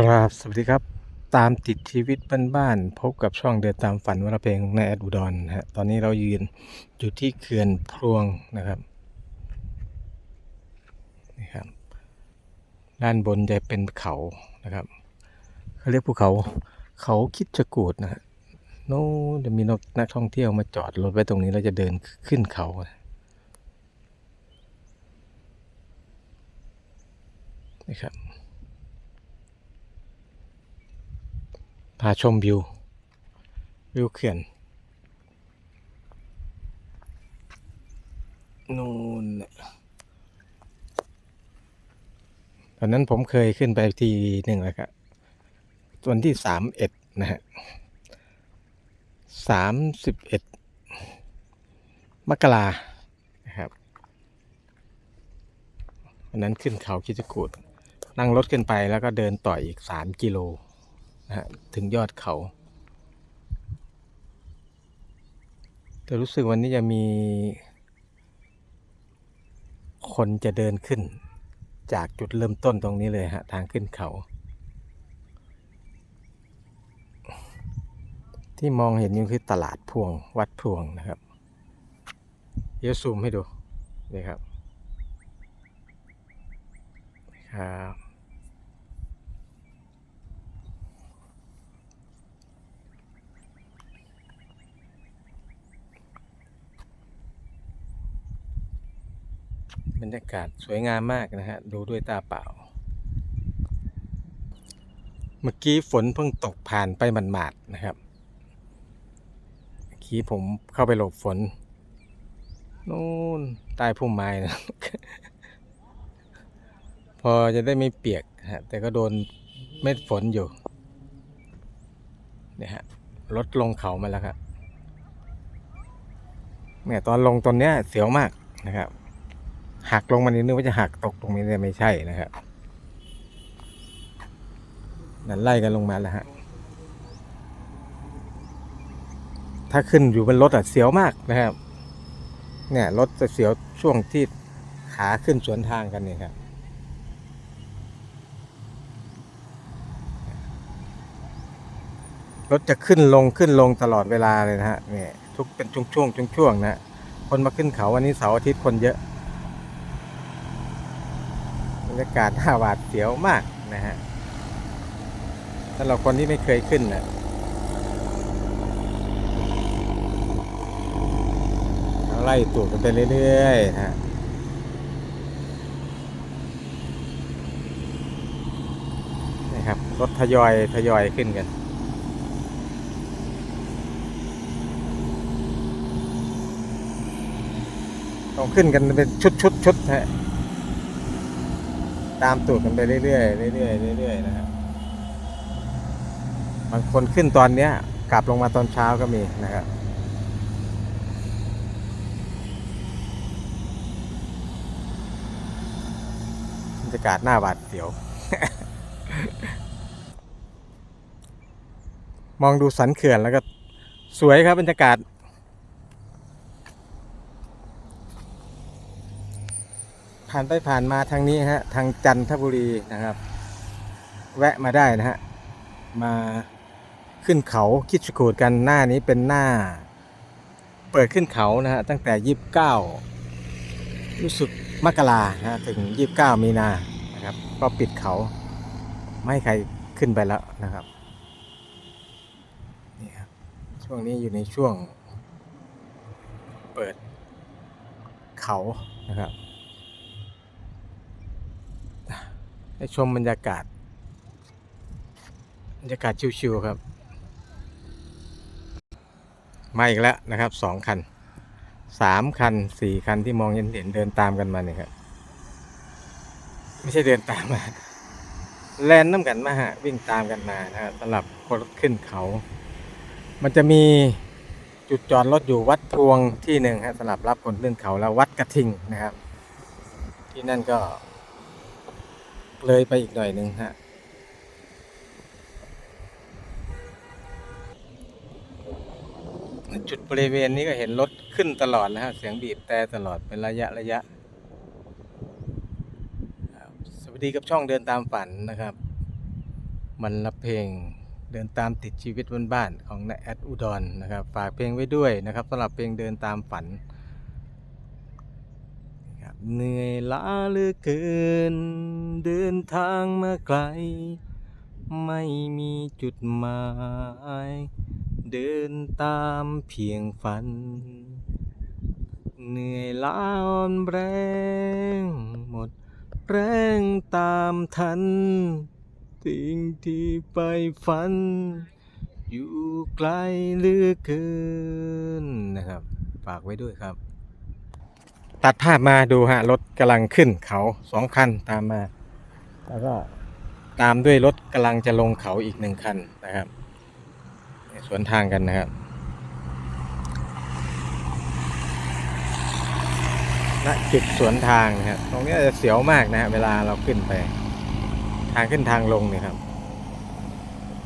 ครับสวัสดีครับ ตามติดชีวิตบ้านๆพบกับช่องเดินตามฝันวรเพลงในแอดอุดรฮะตอนนี้เรายืนอยู่ที่เขื่อนพวงนะครับนี่ครับ ด้านบนจะเป็นเขานะครับเขาเรียกภูเขาเขาคิดจะกูดนะฮะโน้จะมีนักท่องเที่ยวมาจอดรถไว้ตรงนี้เราจะเดินขึ้นเขานี่ครับ พาชมวิว วิวเขื่อนนู่นน่ะตอนนั้นผมเคยขึ้นไปทีหนึ่งแล้วครับวันที่สามเอ็ดนะฮะสามสิบเอ็ดมกรานะครับวันนั้นขึ้นเขาคิดจกูดนั่งรถขึ้นไปแล้วก็เดินต่ออีกสามกิโล นะฮะถึงยอดเขา แต่รู้สึกวันนี้จะมี คนจะเดินขึ้น จากจุดเริ่มต้นตรงนี้เลยฮะ ทางขึ้นเขา ที่มองเห็นนี่คือตลาดพวงวัดพวงนะครับ เดี๋ยวซูมให้ดูนี่ครับครับ บรรยากาศสวยงามมากนะฮะ ดูด้วยตาเปล่า เมื่อกี้ฝนเพิ่งตกผ่านไปหมาดๆนะครับเมื่อกี้ผมเข้าไปหลบฝนนู่นใต้พุ่มไม้นะ พอจะได้ไม่เปียกฮะแต่ก็โดนเม็ดฝนอยู่เนี่ยฮะรถลงเขามาแล้วครับเนี่ยตอนลงตอนเนี้ยเสียวมากนะครับ หักลงมานิดนึกว่าจะหักตกตรงนี้แต่ไม่ใช่นะครับนั่นไล่กันลงมาแล้วฮะ ถ้าขึ้นอยู่บนรถอะเสียวมากนะครับ เนี่ยรถจะเสียวช่วงที่ขาขึ้นสวนทางกันนี่ครับรถจะขึ้นลงขึ้นลงตลอดเวลาเลยนะฮะเนี่ยทุกเป็นช่วงช่วงช่วงๆนะคนมาขึ้นเขาวันนี้เสาร์อาทิตย์คนเยอะ รรยากาศน่าหวาดเสียวมากนะฮะสำหรับคนที่ไม่เคยขึ้นนะไล่ตูดกันไปเรื่อยๆนะฮะนี่ครับรถทยอยทยอยขึ้นกันต้องขึ้นกันเป็นชุดชุดชุดฮะ ตามตูดกันไปเรื่อยๆเรื่อยๆเรื่อยๆนะครับางคนขึ้นตอนเนี้ย กลับลงมาตอนเช้าก็มีนะครับบรรยากาศหน้าหวาดเสียว มองดูสันเขื่อนแล้วก็สวยครับบรรยากาศ ผ่านไปผ่านมาทางนี้ฮะทางจันทบุรีนะครับ แวะมาได้นะฮะมาขึ้นเขาคิดสกูดกันหน้านี้เป็นหน้า เปิดขึ้นเขานะฮะตั้งแต่ยี่สิบเก้ารู้สึกมกรานะถึงยี่สิบเก้ามีนานะครับ ก็ปิดเขา ไม่ให้ใครขึ้นไปแล้วนะครับนี่ครับช่วงนี้อยู่ในช่วง เปิดเขานะครับ ให้ชมบรรยากาศ บรรยากาศชิวๆครับ มาอีกแล้วนะครับสองคันสามคันสี่คันที่มองเห็นเห็นเดินตามกันมาเนี่ยครับ ไม่ใช่เดินตามมา แลนน้ำกันมาฮะวิ่งตามกันมานะครับสำหรับคนขึ้นเขา มันจะมีจุดจอดรถอยู่วัดพวงที่หนึ่งฮะสำหรับรับคนขึ้นเขาแล้ววัดกระทิงนะครับ ที่นั่นก็ เลยไปอีกหน่อยหนึ่งฮะ จุดบริเวณนี้ก็เห็นรถขึ้นตลอดนะฮะ เสียงบีบแต่ตลอดเป็นระยะระยะ สวัสดีกับช่องเดินตามฝันนะครับ มันละเพลงเดินตามติดชีวิตบนบ้านของนายแอดอุดรนะครับ ฝากเพลงไว้ด้วยนะครับสำหรับเพลงเดินตามฝันเหนื่อยล้าเหลือเกิน เดินทางมาไกล ไม่มีจุดหมาย เดินตามเพียงฝัน เหนื่อยล้าอ่อนแรง หมดแรงตามทันสิ่งที่ไปฝัน อยู่ไกลเหลือเกินนะครับ ฝากไว้ด้วยครับตัดภาพมาดูฮะรถกำลังขึ้นเขาสองคันตามมา แล้วก็ตามด้วยรถกำลังจะลงเขาอีกหนึ่งคันนะครับสวนทางกันนะครับณจุดสวนทางนะครับตรงนี้จะเสียวมากนะฮะเวลาเราขึ้นไป ทางขึ้นทางลงเนี่ยครับ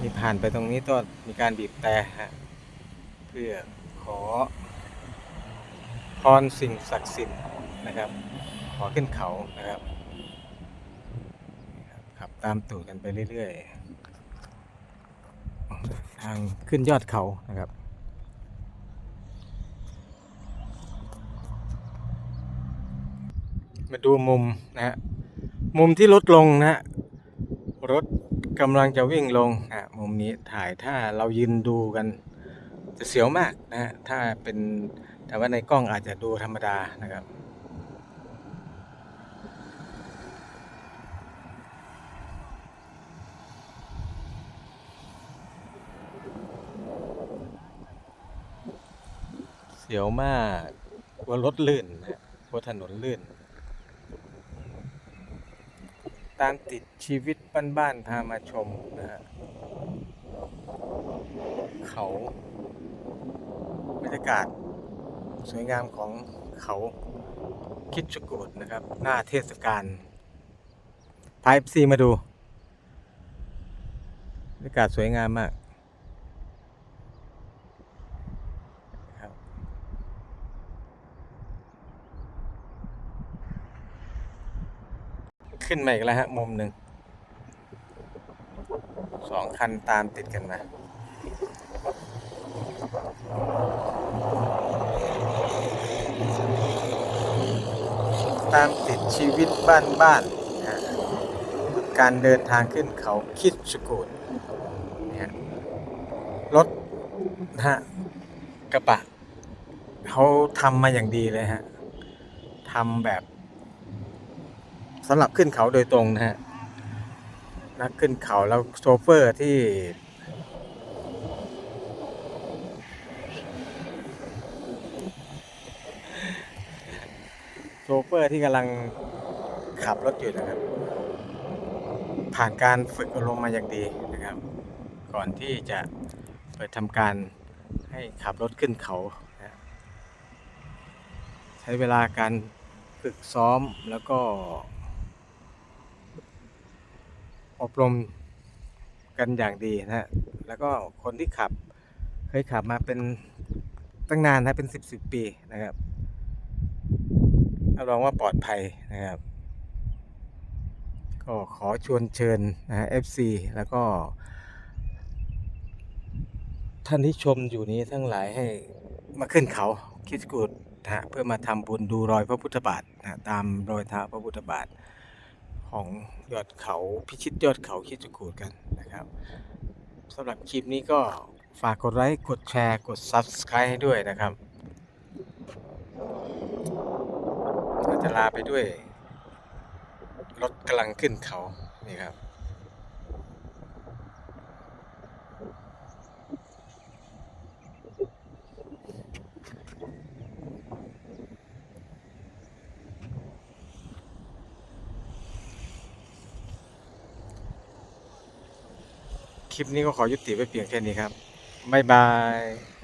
มีผ่านไปตรงนี้ก็มีการบีบแต่ฮะเพื่อขอพรสิ่งศักดิ์สิทธิ์นะครับ ขอขึ้นเขานะครับขับ ตามตูดกันไปเรื่อยๆ ทางขึ้นยอดเขานะครับมาดูมุมนะฮะ มุมที่ลดลงนะฮะ รถกำลังจะวิ่งลงอะมุมนี้ถ่ายถ้าเรายืนดูกัน จะเสียวมากนะฮะ ถ้าเป็นแต่ว่าในกล้องอาจจะดูธรรมดานะครับ สียวมากกลัวรถลื่นนะฮะกลัวถนนลื่น ตามติดชีวิตบ้านๆพามาชมนะฮะเขาบรรยากาศสวยงามของเขาคิดชกูดนะครับ หน้าเทศกาลพายซีมาดูบรรยากาศสวยงามมากครับ ขึ้นมาอีกแล้วฮะมุมหนึ่งสองคันตามติดกันมาตามติดชีวิตบ้านบ้านนะการเดินทางขึ้นเขาคิดสกูดนะฮะรถนะฮะกระบะเขาทำมาอย่างดีเลยฮะทำแบบ สำหรับขึ้นเขาโดยตรงนะฮะนักขึ้นเขาแล้วโชเฟอร์ที่ โชเฟอร์ที่กำลังขับรถอยู่นะครับ ผ่านการฝึกอารมณ์มาอย่างดีนะครับ ก่อนที่จะเปิดทำการให้ขับรถขึ้นเขานะใช้เวลาการฝึกซ้อมแล้วก็ อบรมกันอย่างดีนะฮะ แล้วก็คนที่ขับเคยขับมาเป็นตั้งนานนะเป็นสิบสิบปีนะครับรับรองว่าปลอดภัยนะครับ ก็ขอชวนเชิญนะฮะ FC แล้วก็ ท่านที่ชมอยู่นี้ทั้งหลายให้มาขึ้นเขาคิดกูดนะฮะเพื่อมาทำบุญดูรอยพระพุทธบาทนะฮะตามรอยเท้าพระพุทธบาท ของยอดเขาพิชิตยอดเขาคิดกูดกันนะครับสำหรับคลิปนี้ก็ฝากกดไลค์กดแชร์กด Subscribe ให้ด้วยนะครับเราจะลาไปด้วยรถกำลังขึ้นเขา นี่ครับ ลิปนี้ก็ขอยุติไว้เพียงแค่นี้ครับ บ๊ายบาย